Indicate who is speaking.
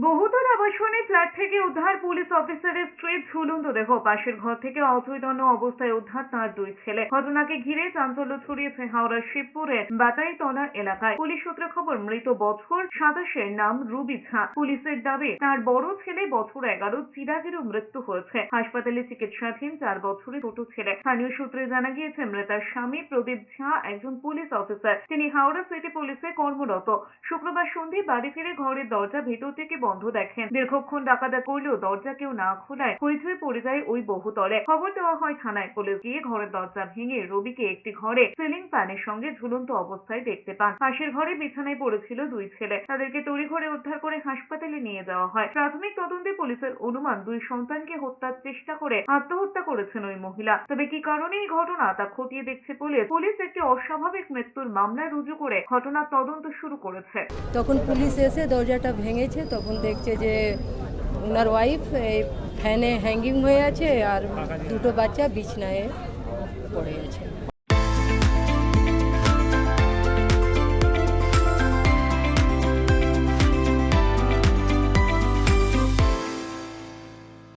Speaker 1: বহুতল আবাসনে ফ্ল্যাট থেকে উদ্ধার পুলিশ অফিসারের স্ত্রীর ঝুলন্ত দেহ। পাশের ঘর থেকে অচৈতন্য অবস্থায় উদ্ধার তার দুই ছেলে। ঘটনাকে ঘিরে চাঞ্চল্য ছড়িয়েছে হাওড়ার শিবপুরের বাতাইতলা এলাকায়। পুলিশ সূত্রে খবর, মৃত বছর সাতাশের নাম রুবি ঝা। পুলিশের দাবি, তার বড় ছেলে বছর এগারো চিরাগেরও মৃত্যু হয়েছে। হাসপাতালে চিকিৎসাধীন চার বছরের ছোট ছেলে। স্থানীয় সূত্রে জানা গিয়েছে, মৃতার স্বামী প্রদীপ ঝা একজন পুলিশ অফিসার। তিনি হাওড়া সিটি পুলিশে কর্মরত। শুক্রবার সন্ধে বাড়ি ফিরে ঘরের দরজা ভেতর থেকে বন্ধ দেখেন। দীর্ঘক্ষণ ডাকাডাক করলেও দরজা কেউ না খোলায়। হইচই পড়ে যায় ওই বহুতলে খবর দেওয়া হয় থানায় পুলিশ গিয়ে ঘরের দরজা ভেঙে রবিকে একটি ঘরে সিলিং ফ্যানের সঙ্গে ঝুলন্ত অবস্থায় দেখতে পান। পাশের ঘরে বিছানায় পড়েছিল দুই ছেলে। তাদেরকে তড়িঘড়ি উদ্ধার করে হাসপাতালে নিয়ে যাওয়া হয়। প্রাথমিক তদন্তে পুলিশের অনুমান দুই সন্তানকে হত্যার চেষ্টা করে আত্মহত্যা করেছেন ওই মহিলা। তবে কি কারণে এই ঘটনা তা খতিয়ে দেখছে পুলিশ? পুলিশ একটি অস্বাভাবিক মৃত্যুর মামলা রুজু করে ঘটনার তদন্ত শুরু করেছে।
Speaker 2: তখন পুলিশ এসে দরজাটা ভেঙেছে, তখন দেখছে যে ওনার ওয়াইফ এই ফ্যানে হ্যাঙ্গিং হয়ে আছে আর দুটো বাচ্চা বিছনায় পড়ে আছে।